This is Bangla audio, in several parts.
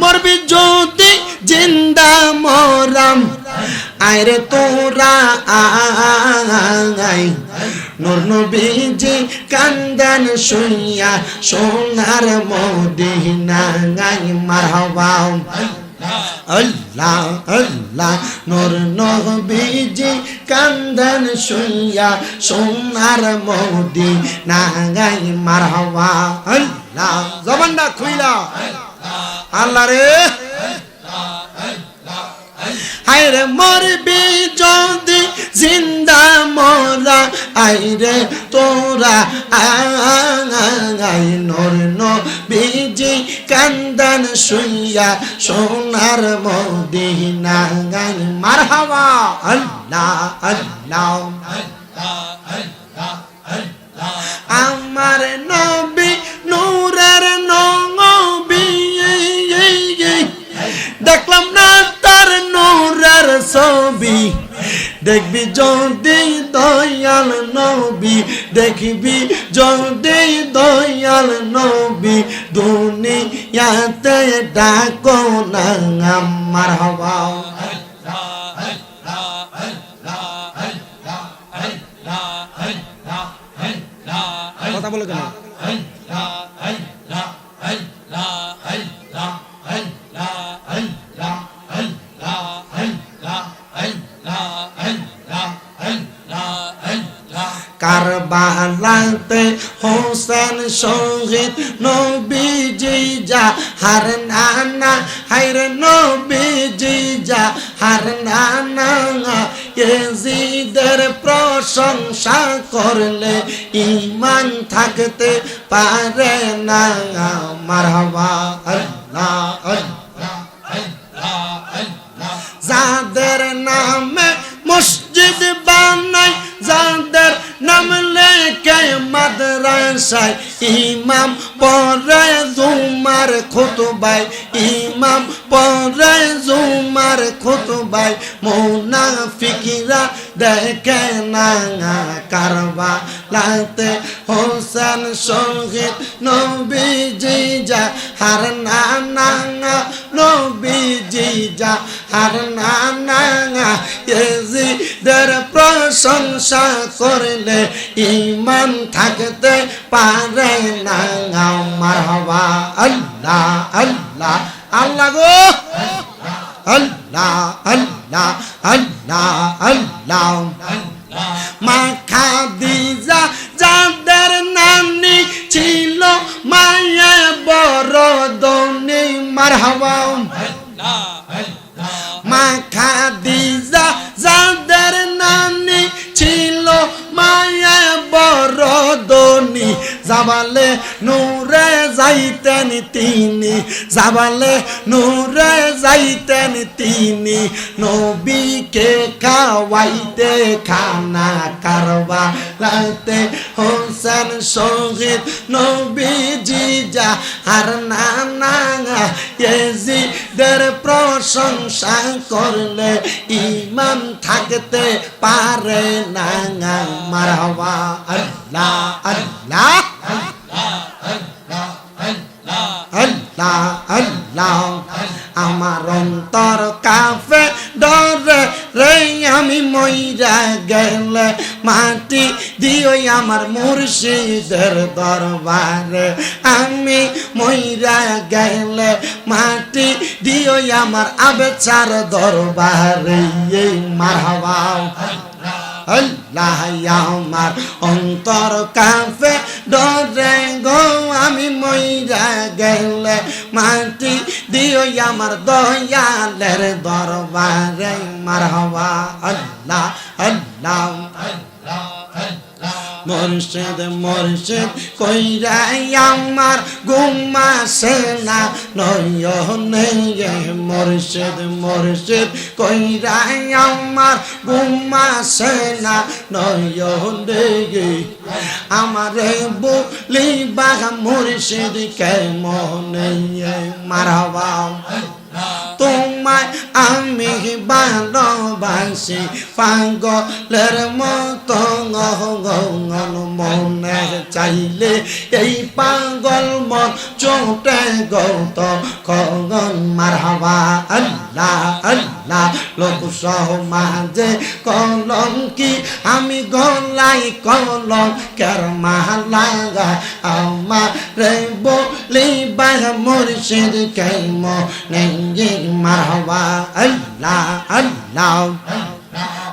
মরবি যদি জিন্দা মরাম। আরে তোরা আই নূর নবীজি কান্দান শুইয়া সোনার মদিনা গাই মারহাবা। আল্লাহ আল্লাহ, নূর নবীজি কান্দন শুইয়া সোনার মদিনা গাই মারহাবা। আল্লাহ, জবানটা খুইলা। আল্লাহ রে। আইরে মরবি যদি জিন্দা মোরা আইরে তোরা আই নর নবীজি কান্দন শুইয়া সোনার মদিনা গাই মারহাবা। আল্লাহ আল্লাহ। আমার নবী যদি দয়াল নবী দেখবি, যদি দয়াল নবী দুনিয়াতে ডাকো না আমার হওয়া। কথা বলো কেন কারবালাতে হোসেন শহীদ নবীজি যা হার নানা হাইর নবীজি যা হার নানা এজিদের প্রশংসা করলে ইমান থাকতে পারে না মারহাবা যাদের নামে ইমাম পরে জুমার খুতবাই ইমাম পরে জুমার খুতবাই মুনাফিকিরা দেখে না কারবা লাতে হোসেন শহীদ নবীজি যা হার না না নবীজি যা, হার না না এজিদের প্রশংসা করলে ইমান থাকতে পারে না। আমার হবা আল্লাহ আল্লাহ আল্লাহ গো। আল্লাহ আল্লাহ আল্লাহ আল্লাহ। মা খাদিজা মারহাবা মা খাদিজা যাদের নানি ছিল মায়া বড় দনি যাবালে নূরে যাইতেন তিনি যাবালে নূরে যাইতেন তিনি নবীকে খাওয়াইতে খানা কারবা লাইতে হোসেন শহীদ নবীজি যা আর না না এজিদের প্রশংসা করলে ইমান থাকতে পারে না আল্লাহ আল্লাহ। গেলে মাটি দিও আমার মুর্শিদের দরবারে। আমি মইরা গেলে মাটি দিও আমার আবেচার দরবারে। এই মারহাবা। আল্লাহ আমার অন্তর কাফে ডরে গো। আমি মইরা গেলে মাটি দিও আমার দয়ালের দরবারে। মারহাবা। আল্লাহ আল্লাহ। মুর্শিদ মুর্শিদ কইরাই আমার গুম্মা সেনা নয়নে মুর্শিদ মুর্শিদ কইরাই আমার গুম্মা সেনা নয়নে আমারে বলি বাগা মুর্শিদ কে মনে মারহাবা তুমি তোমায় আমি ভালোবাসি। পাগলের মতো মনে চাইলে এই পাগল মন চোটে গৌত খগন। মারহাবা আল্লাহ আল্লাহ, লোক সমাজে কলম কি? আমি গলাই কলম কের মালাগা আমার বলি বাহ মুর্শিদ কেম নেঙ্গি মারহাবা আল্লাহ আল্লাহ।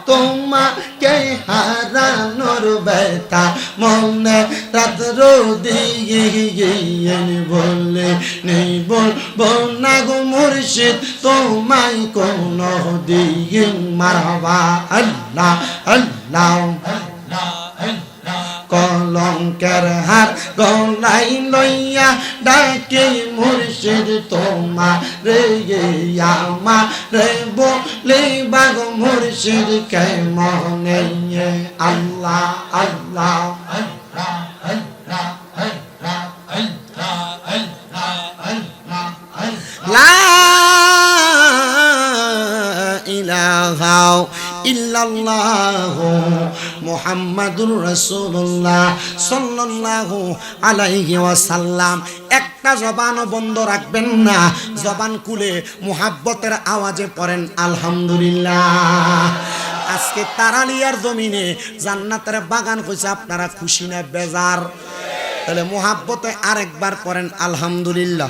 তোমাকে হারানোর ব্যথা? মনে রাত রোদিয়ে বলে নেই বল না গো মুর্শিদ, তোমায় কোন দিয়ে মারবা। আল্লাহ আল্লাহ। কলঙ্কের হার গলাই লইয়া ডাকে মুর্শিদ তোমা রে আমা রে বলে বাগ মুর্শিদ কে মনে আল্লাহ আল্লাহ? ইল্লাল্লাহু মুহাম্মাদুর রাসূলুল্লাহ সাল্লাল্লাহু আলাইহি ওয়াসাল্লাম। একটা জবানও বন্ধ রাখবেন না। জবান কুলে মুহাব্বতের আওয়াজে পড়েন, আলহামদুলিল্লাহ। আজকে তারালিয়ার জমিনে জান্নাতের বাগান হয়েছে আপনারা খুশি না, বেজার। তাহলে মুহাব্বতে আরেকবার পড়েন, আলহামদুলিল্লাহ।